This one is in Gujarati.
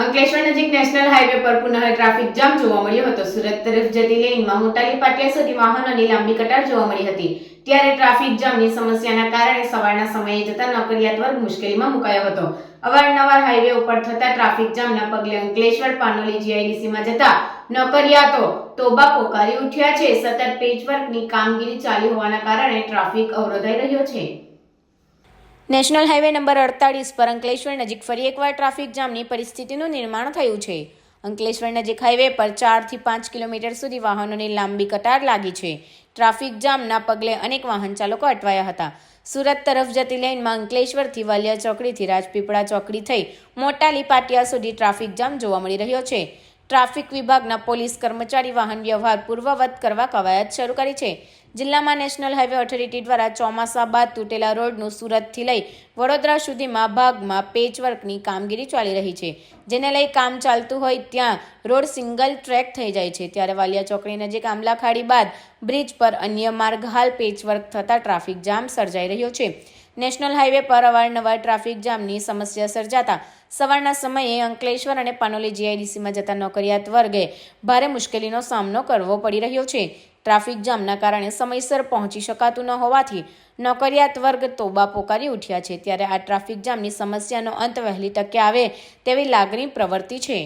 અંકલેશ્વર નજીક નેશનલ હાઈવે પર પુનઃ ટ્રાફિક જામ જોવા મળ્યો હતો. સુરત તરફ જતી લેનમાં મોટાલી પાટિયા સુધી વાહનોની લાંબી કતાર જોવા મળી હતી. ત્યારે ટ્રાફિક જામની સમસ્યાના કારણે સવારના સમયે જતા નોકરિયાત વર્ગ મુશ્કેલીમાં મુકાયો હતો. અવારનવાર હાઈવે ઉપર થતા ટ્રાફિક જામના પગલે અંકલેશ્વર, પાનોલી, જીઆઈડીસીમાં જતા નોકરિયાતો તોબા પોકારી ઉઠ્યા છે. સતત પેચવર્કની કામગીરી ચાલી હોવાના કારણે ટ્રાફિક અવરોધાઈ રહ્યો છે. નેશનલ હાઈવે નંબર અડતાળીસ પર અંકલેશ્વર નજીક ફરી એકવાર ટ્રાફિક જામની પરિસ્થિતિનું નિર્માણ થયું છે. અંકલેશ્વર નજીક હાઈવે પર ચારથી પાંચ કિલોમીટર સુધી વાહનોની લાંબી કતાર લાગી છે. ટ્રાફિક જામના પગલે અનેક વાહન ચાલકો અટવાયા હતા. સુરત તરફ જતી લેનમાં અંકલેશ્વરથી વાલિયા ચોકડીથી રાજપીપળા ચોકડી થઈ મોટાલી પાટિયા સુધી ટ્રાફિક જામ જોવા મળી રહ્યો છે. ટ્રાફિક વિભાગના પોલીસ કર્મચારી વાહન વ્યવહાર પૂર્વવત કરવા કવાયત શરૂ કરી છે. જિલ્લામાં નેશનલ હાઈવે ઓથોરિટી દ્વારા ચોમાસા બાદ તૂટેલા રોડનું સુરતથી લઈ વડોદરા સુધીમાં ભાગમાં પેચવર્કની કામગીરી ચાલી રહી છે. જેને લઈ કામ ચાલતું હોય ત્યાં રોડ સિંગલ ટ્રેક થઈ જાય છે. ત્યારે વાલિયા ચોકડી નજીક આંબલા ખાડી બાદ બ્રિજ પર અન્ય માર્ગ હાલ પેચવર્ક થતાં ટ્રાફિક જામ સર્જાઈ રહ્યો છે. નેશનલ હાઈવે પર અવારનવાર ટ્રાફિક જામની સમસ્યા સર્જાતા. સવારના સમયે અંકલેશ્વર અને પાનોલી જીઆઈડીસીમાં જતા નોકરિયાત વર્ગે ભારે મુશ્કેલીનો સામનો કરવો પડી રહ્યો છે. ટ્રાફિક જામના કારણે સમયસર પહોંચી શકાતું ન હોવાથી નોકરિયાત વર્ગ તોબા પોકારી ઉઠ્યા છે. ત્યારે આ ટ્રાફિક જામની સમસ્યાનો અંત વહેલી તકે આવે તેવી લાગણી પ્રવર્તી છે.